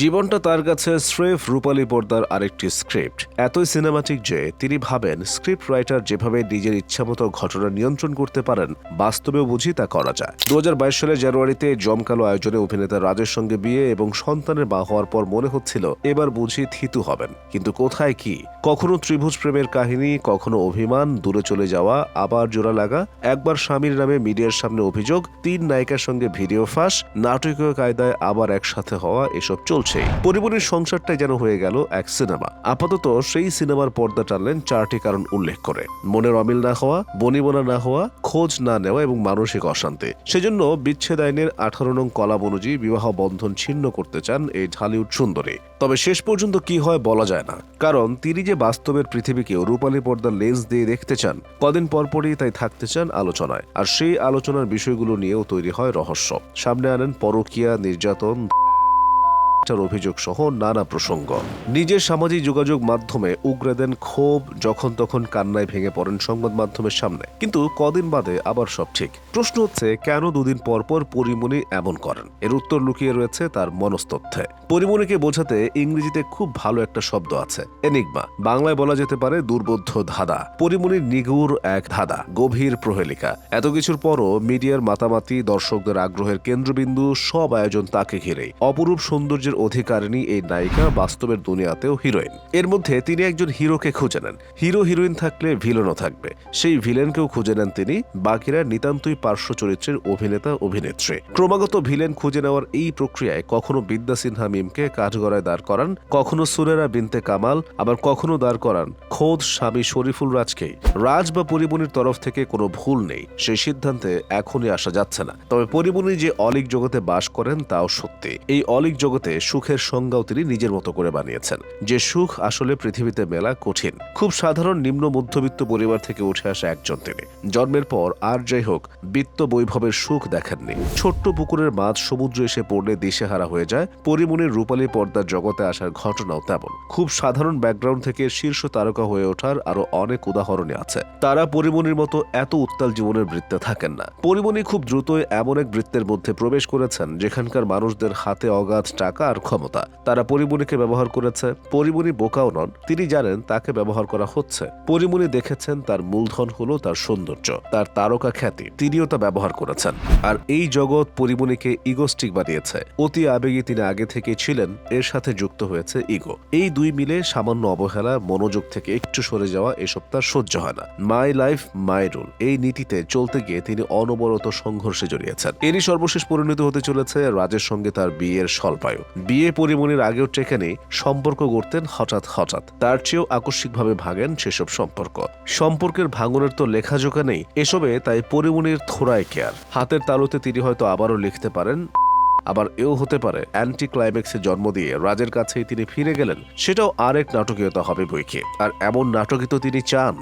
জীবনটা তার কাছে স্রেফ রূপালী পর্দার আরেকটি স্ক্রিপ্ট। এতই সিনেমাটিক যে তিনি ভাবেন স্ক্রিপ্ট রাইটার যেভাবে নিজের ইচ্ছামতো ঘটনা নিয়ন্ত্রণ করতে পারেন, বাস্তবেও বুঝি তা করা যায়। দু হাজার বাইশ সালের জানুয়ারিতে জমকালো আয়োজনে অভিনেতা রাজের সঙ্গে বিয়ে এবং সন্তানের মা হওয়ার পর মনে হচ্ছিল, এবার বুঝি থিতু হবেন। কিন্তু কোথায় কি? কখনো ত্রিভুজ প্রেমের কাহিনী, কখনো অভিমান, দূরে চলে যাওয়া, আবার জোড়া লাগা, একবার স্বামীর নামে মিডিয়ার সামনে অভিযোগ, তিন নায়িকার সঙ্গে ভিডিও ফাঁস, নাটকীয় কায়দায় আবার একসাথে হওয়া, এসব চলছেই পরিমণির সংসারটাই যেন হয়ে গেল এক সিনেমা। আপাতত সেই সিনেমার পর্দা টানলেন চারটি কারণ উল্লেখ করে। মনের অমিল না হওয়া, বনিবনা না হওয়া, খোঁজ না নেওয়া এবং মানসিক অশান্তি। সেজন্য বিচ্ছেদ আইনের আঠারো নং কলাম অনুযায়ী বিবাহ বন্ধন ছিন্ন করতে চান এই ঢালিউড সুন্দরী। তবে শেষ পর্যন্ত কি হয় বলা যায় না। কারণ তিনি যে বাস্তবের পৃথিবীকেও রূপালী পর্দার লেন্স দিয়ে দেখতে চান, কদিন পরপরই তাই থাকতে চান আলোচনায়। আর সেই আলোচনার বিষয়গুলো নিয়েও তৈরি হয় রহস্য। সামনে আনেন পরকীয়া, নির্যাতন হত্যার অভিযোগ সহ নানা প্রসঙ্গ। নিজের সামাজিক যোগাযোগ মাধ্যমে উগরে দেন ক্ষোভ যখন তখন কান্নায় ভেঙে পড়েন সংবাদ মাধ্যমের সামনে। কিন্তু কদিন বাদে আবার সব ঠিক। প্রশ্ন হচ্ছে, কেন দুদিন পর পর পরিমণি এমন করেন? এর উত্তর লুকিয়ে রয়েছে তার মনস্তত্ত্বে। পরিমণিকে বোঝাতে ইংরেজিতে খুব ভালো একটা শব্দ আছে, এনিগমা। বাংলায় বলা যেতে পারে দুর্বোধ্য ধাঁধা। পরিমণির নিগুর এক ধাঁধা, গভীর প্রহেলিকা। এত কিছুর পরও মিডিয়ার মাতামাতি, দর্শকদের আগ্রহের কেন্দ্রবিন্দু, সব আয়োজন তাকে ঘিরেই। অপরূপ সৌন্দর্যের অধিকারিণী এই নায়িকা বাস্তবের দুনিয়াতেও হিরোইন। এর মধ্যে তিনি একজন হিরোকে খুঁজে নেন। হিরো হিরোইন থাকলে ভিলেনও থাকবে। সেই ভিলেনকেও খুঁজে নেন তিনি বাকিরা নিতান্তই পার্শ্ব চরিত্রের অভিনেতা, অভিনেত্রী। ক্রমাগত ভিলেন খুঁজে নেওয়ার এই প্রক্রিয়ায় কখনো বিদ্যা সিনহা মিমকে কাঠগড়ায় দাঁড় করান, কখনো সুরেরা বিনতে কামাল, আবার কখনো দাঁড় করান খোদ স্বামী শরীফুল রাজকেই। রাজ বা পরিমণির তরফ থেকে কোনো ভুল নেই, সেই সিদ্ধান্তে এখনই আসা যাচ্ছে না। তবে পরিমণি যে অলিক জগতে বাস করেন, তাও সত্যি। এই অলিক জগতে সুখের সংজ্ঞাও তিনি নিজের মতো করে বানিয়েছেন। যে সুখ আসলে পৃথিবীতে মেলা কঠিন। খুব সাধারণ নিম্ন মধ্যবিত্ত পরিবার থেকে উঠে আসা একজন তিনি। জন্মের পর আর যাই হোক, বিত্ত বৈভবের সুখ দেখেননি। ছোট্ট পুকুরের মাছ সমুদ্র এসে পড়লে দিশেহারা হয়ে যায়, পরিমণির রূপালী পর্দার জগতে আসার ঘটনাও তেমন। খুব সাধারণ ব্যাকগ্রাউন্ড থেকে শীর্ষ তারকা হয়ে ওঠার আরও অনেক উদাহরণই আছে। তারা পরিমণির মতো এত উত্তাল জীবনের বৃত্তে থাকেন না। পরিমণি খুব দ্রুতই এমন এক বৃত্তের মধ্যে প্রবেশ করেছেন, যেখানকার মানুষদের হাতে অগাধ টাকা ক্ষমতা। তারা পরিমণিকে ব্যবহার করেছে। পরিমণি বোকাও নন, তিনি জানেন তাকে ব্যবহার করা হচ্ছে। পরিমণি দেখেছেন তার মূলধন হলো তার সৌন্দর্য, তার তারকা খ্যাতি, তিনিও তা ব্যবহার করেছেন। আর এই জগৎ পরিমণিকে ইগোস্টিক বানিয়েছে। অতি আবেগী তিনি আগে থেকে ছিলেন, এর সাথে যুক্ত হয়েছে ইগো এই দুই মিলে সামান্য অবহেলা, মনোযোগ থেকে একটু সরে যাওয়া, এসব তার সহ্য হয় না। মাই লাইফ মাই রুল এই নীতিতে চলতে গিয়ে তিনি অনবরত সংঘর্ষে জড়িয়েছেন। এরই সর্বশেষ পরিণত হতে চলেছে রাজের সঙ্গে তার বিয়ের স্বল্পায়ু। বিয়ে পরিমণির আগেও টেকেনি সম্পর্ক গড়তেন হঠাৎ হঠাৎ। তার চেয়েও আকস্মিকভাবে ভাঙেন সেসব সম্পর্ক। সম্পর্কের ভাঙনের তো লেখাজোকা নেই, এসবে তাই পরিমণির থোড়ায় কেয়ার। হাতের তালুতে তিনি হয়তো আবারও লিখতে পারেন, আবার এও হতে পারে অ্যান্টি ক্লাইম্যাক্সে জন্ম দিয়ে রাজের কাছেই তিনি ফিরে গেলেন, সেটাও আরেক নাটকীয়তা হবে বইকে। আর এমন নাটকই তো তিনি চান।